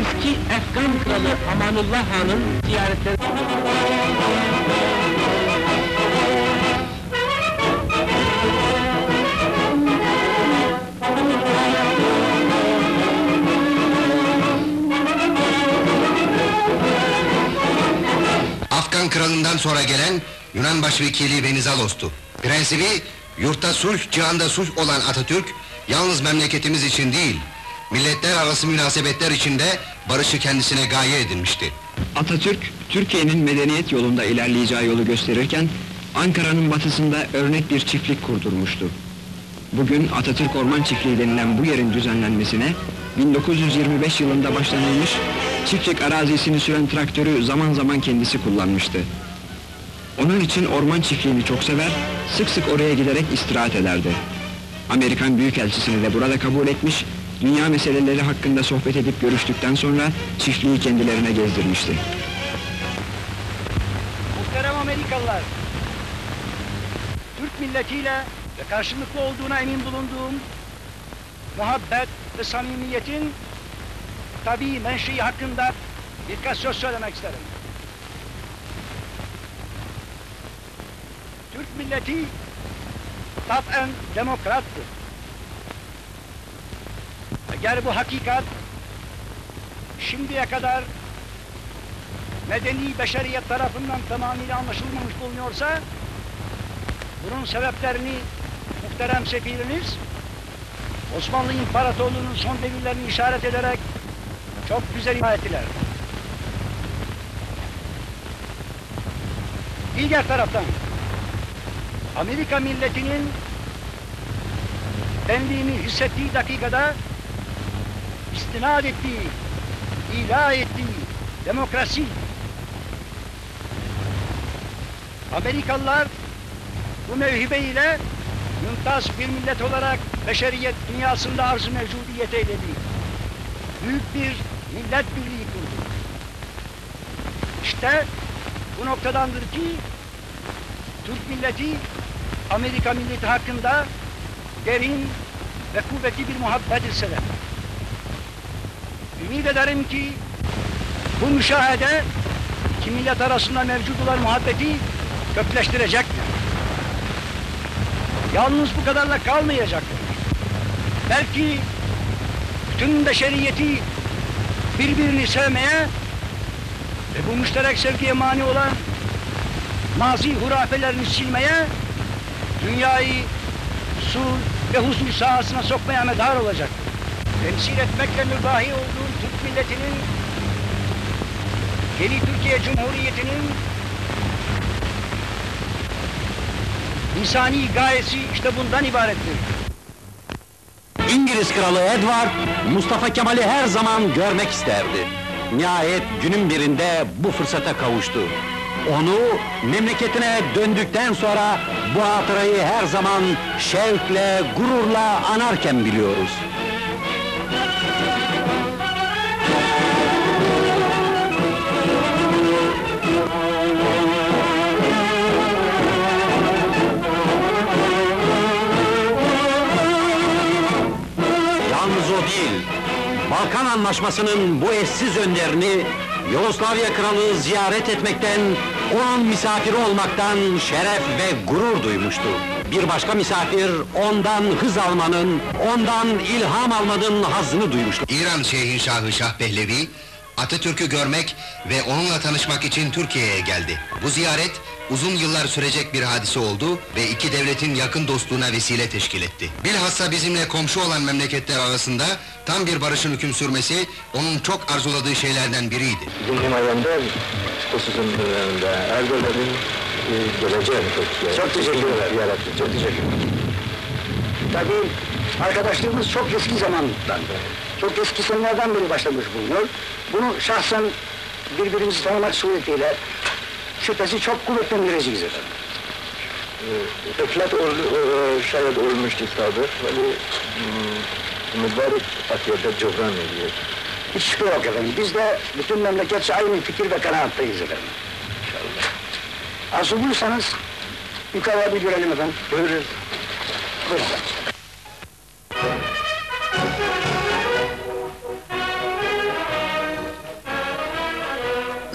eski Efgan kralı Amanullah Han'ın ziyaretleri... Afgan kralından sonra gelen Yunan başvekili Venizalos'tu. Prensibi, yurtta sulh, cihanda sulh olan Atatürk, yalnız memleketimiz için değil, milletler arası münasebetler içinde barışı kendisine gaye edinmişti. Atatürk, Türkiye'nin medeniyet yolunda ilerleyeceği yolu gösterirken, Ankara'nın batısında örnek bir çiftlik kurdurmuştu. Bugün Atatürk Orman Çiftliği denilen bu yerin düzenlenmesine, 1925 yılında başlanılmış, çiftlik arazisini süren traktörü zaman zaman kendisi kullanmıştı. Onun için orman çiftliğini çok sever, sık sık oraya giderek istirahat ederdi. Amerikan Büyükelçisini de burada kabul etmiş, dünya meseleleri hakkında sohbet edip görüştükten sonra çiftliği kendilerine gezdirmişti. Muhterem Amerikalılar, Türk milletiyle ve karşılıklı olduğuna emin bulunduğum muhabbet ve samimiyetin tabii menşei hakkında birkaç söz söylemek isterim. Türk milleti taben demokrattır. Eğer bu hakikat şimdiye kadar medeni beşeriyet tarafından tamamıyla anlaşılmamış bulunuyorsa, bunun sebeplerini muhterem sefiriniz, Osmanlı İmparatorluğu'nun son devirlerini işaret ederek çok güzel ifade ettiler. Diğer taraftan, Amerika milletinin benliğini hissettiği dakikada istinad ettiği, ilah ettiği demokrasi Amerikalılar bu mevhibe ile mümtaz bir millet olarak beşeriyet dünyasında arz-ı mevcudiyet eyledi. Büyük bir millet birliği kurdu. İşte bu noktadandır ki Türk milleti Amerika milleti hakkında derin ve kuvvetli bir muhabbet hisseder. Ümit ederim ki bu müşahede iki millet arasında mevcut olan muhabbeti kökleştirecektir. Yalnız bu kadarla kalmayacaktır. Belki bütün beşeriyeti birbirini sevmeye ve bu müşterek sevgiye mani olan mazi hurafelerini silmeye, dünyayı sulh ve huzur sahasına sokmaya medar olacaktır. Temsil etmekle mübahi olduğu Türk milletinin yeni Türkiye Cumhuriyeti'nin insani gayesi işte bundan ibarettir. İngiliz kralı Edward, Mustafa Kemal'i her zaman görmek isterdi. Nihayet günün birinde bu fırsata kavuştu. Onu memleketine döndükten sonra bu hatırayı her zaman şevkle, gururla anarken biliyoruz. Balkan Anlaşması'nın bu eşsiz önderini Yugoslavya Kralı ziyaret etmekten, onun misafiri olmaktan şeref ve gurur duymuştu. Bir başka misafir ondan hız almanın, ondan ilham almanın hazzını duymuştu. İran Şehinşahı Şah Pehlevi, Atatürk'ü görmek ve onunla tanışmak için Türkiye'ye geldi. Bu ziyaret, uzun yıllar sürecek bir hadise oldu ve iki devletin yakın dostluğuna vesile teşkil etti. Bilhassa bizimle komşu olan memleketler arasında tam bir barışın hüküm sürmesi, onun çok arzuladığı şeylerden biriydi. Bizim ayında hususunda Erdoğan'ın e, geleceğini çok Çok teşekkür ederim. Yarattı. Çok teşekkür ederim. Tabii arkadaşlığımız çok eski zamandan, çok eski senelerden beri başlamış bulunuyor. Bunu şahsen birbirimizi tanımak suretiyle şüphesi çok kuvvetlendireceğiz efendim. Eflat ol, e, şayet olmuştu tabi. Hani mm, mübarek atiyede cevran ediyor. Hiç şüphe yok efendim. Biz de bütün memleketçe aynı fikir ve kanaattayız efendim. İnşallah. Arzu buyursanız yukarıya bir görelim efendim. Buyurun. Buyurun.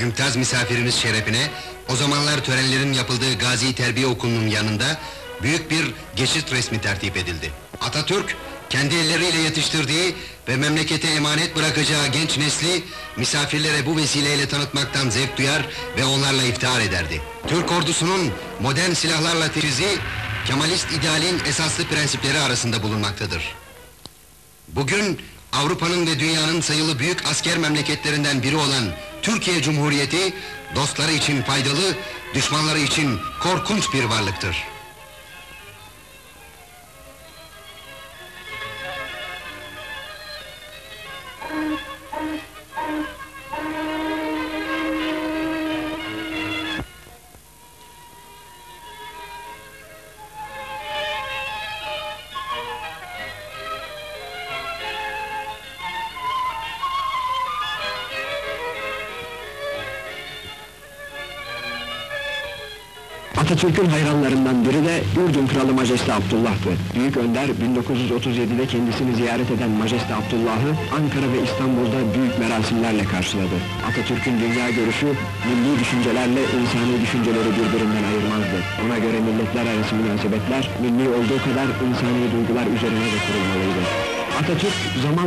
Mümtaz misafirimiz şerefine, o zamanlar törenlerin yapıldığı Gazi Terbiye Okulu'nun yanında büyük bir geçit resmi tertip edildi. Atatürk, kendi elleriyle yetiştirdiği ve memlekete emanet bırakacağı genç nesli misafirlere bu vesileyle tanıtmaktan zevk duyar ve onlarla iftihar ederdi. Türk ordusunun modern silahlarla teçhizi, Kemalist idealin esaslı prensipleri arasında bulunmaktadır. Bugün Avrupa'nın ve dünyanın sayılı büyük asker memleketlerinden biri olan Türkiye Cumhuriyeti dostları için faydalı, düşmanları için korkunç bir varlıktır. Atatürk'ün hayranlarından biri de Ürdün Kralı Majeste Abdullah'tı. Büyük Önder 1937'de kendisini ziyaret eden Majeste Abdullah'ı Ankara ve İstanbul'da büyük merasimlerle karşıladı. Atatürk'ün dünya görüşü milli düşüncelerle insani düşünceleri birbirinden ayırmazdı. Ona göre milletler arası münasebetler milli olduğu kadar insani duygular üzerine de kurulmalıydı. Atatürk zaman